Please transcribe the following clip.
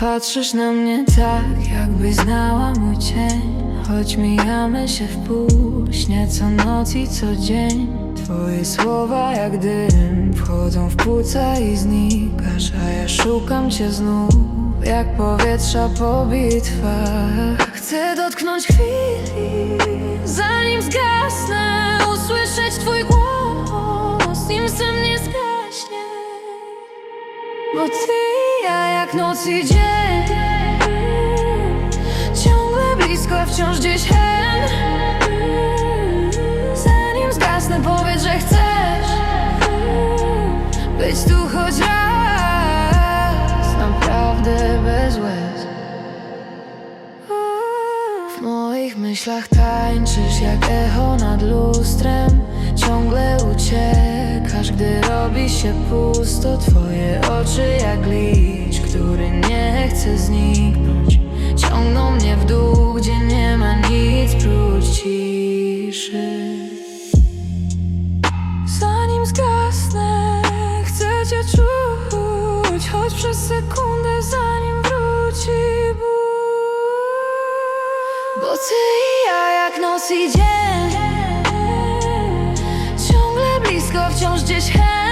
Patrzysz na mnie tak, jakbyś znała mój cień. Choć mijamy się w półśnie co noc i co dzień. Twoje słowa jak dym wchodzą w płuca i znikasz A ja szukam cię znów, jak powietrza po bitwach. Chcę dotknąć chwili, zanim zgasnę Usłyszeć twój głos, nim sen nie zgaśnie. Bo ty jak noc i dzień. Ciągle blisko, a wciąż gdzieś hen. Zanim zgasnę powiedz, że chcesz Być tu choć raz. Naprawdę bez łez. W moich myślach tańczysz jak echo nad lustrem. Ciągle uciekasz, gdy robi się pusto. Twoje oczy jak który chce zniknąć Ciągną mnie w dół, gdzie nie ma nic prócz ciszy. Zanim zgasnę, chcę cię czuć Choć przez sekundę, zanim wróci ból. Bo ty i ja jak noc i dzień Ciągle blisko, wciąż gdzieś hen